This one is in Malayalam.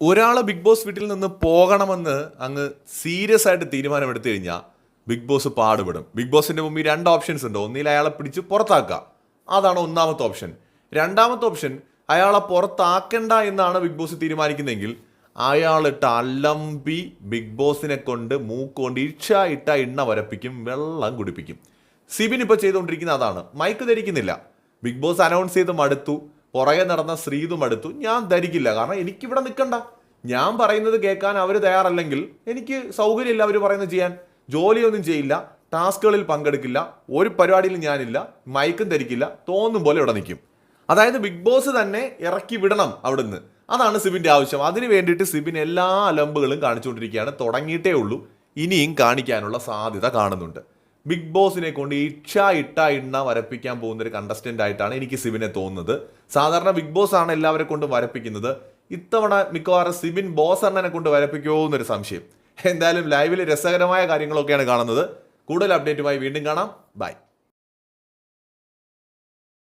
ഒരാൾ ബിഗ് ബോസ് വീട്ടിൽ നിന്ന് പോകണമെന്ന് അങ്ങ് സീരിയസ് ആയിട്ട് തീരുമാനമെടുത്തു കഴിഞ്ഞാൽ ബിഗ് ബോസ് പാടുപെടും. ബിഗ് ബോസിന്റെ മുമ്പിൽ രണ്ട് ഓപ്ഷൻസ് ഉണ്ട്. ഒന്നിൽ അയാളെ പിടിച്ച് പുറത്താക്കുക. അതാണ് ഒന്നാമത്തെ ഓപ്ഷൻ. രണ്ടാമത്തെ ഓപ്ഷൻ അയാളെ പുറത്താക്കണ്ട എന്നാണ് ബിഗ് ബോസ് തീരുമാനിക്കുന്നതെങ്കിൽ അയാളിട്ട് അലമ്പി ബിഗ് ബോസിനെ കൊണ്ട് മൂക്കൊണ്ട് ഇക്ഷ ഇട്ട എണ്ണ വരപ്പിക്കും വെള്ളം കുടിപ്പിക്കും. സിബിൻ ഇപ്പോൾ ചെയ്തുകൊണ്ടിരിക്കുന്ന അതാണ്. മൈക്ക് ധരിക്കുന്നില്ല. ബിഗ് ബോസ് അനൗൺസ് ചെയ്ത് മടുത്തു. പുറകെ നടന്ന ശ്രീതും അടുത്തു ഞാൻ ധരിക്കില്ല കാരണം എനിക്കിവിടെ നിൽക്കണ്ട. ഞാൻ പറയുന്നത് കേൾക്കാൻ അവർ തയ്യാറല്ലെങ്കിൽ എനിക്ക് സൗകര്യമില്ല അവർ പറയുന്നത് ചെയ്യാൻ. ജോലിയൊന്നും ചെയ്യില്ല ടാസ്കുകളിൽ പങ്കെടുക്കില്ല ഒരു പരിപാടിയിലും ഞാനില്ല മയക്കും ധരിക്കില്ല തോന്നും പോലെ ഇവിടെ നിൽക്കും. അതായത് ബിഗ് ബോസ് തന്നെ ഇറക്കി വിടണം അവിടുന്ന്. അതാണ് സിബിന്റെ ആവശ്യം. അതിന് വേണ്ടിയിട്ട് സിബിൻ എല്ലാ അലമ്പുകളും കാണിച്ചുകൊണ്ടിരിക്കുകയാണ്. തുടങ്ങിയിട്ടേ ഉള്ളൂ. ഇനിയും കാണിക്കാനുള്ള സാധ്യത കാണുന്നുണ്ട്. ബിഗ് ബോസിനെ കൊണ്ട് ഇക്ഷ ഇട്ട ഇണ്ണ വരപ്പിക്കാൻ പോകുന്ന ഒരു കണ്ടസ്റ്റന്റ് ആയിട്ടാണ് എനിക്ക് സിബിനെ തോന്നുന്നത്. സാധാരണ ബിഗ് ബോസ് ആണ് എല്ലാവരെ കൊണ്ട് വരപ്പിക്കുന്നത്. ഇത്തവണ മിക്കവാറും സിബിൻ ബോസ് അണ്ണനെ കൊണ്ട് വരപ്പിക്കുമോ എന്നൊരു സംശയം. എന്തായാലും ലൈവിൽ രസകരമായ കാര്യങ്ങളൊക്കെയാണ് കാണുന്നത്. കൂടുതൽ അപ്ഡേറ്റുമായി വീണ്ടും കാണാം. ബൈ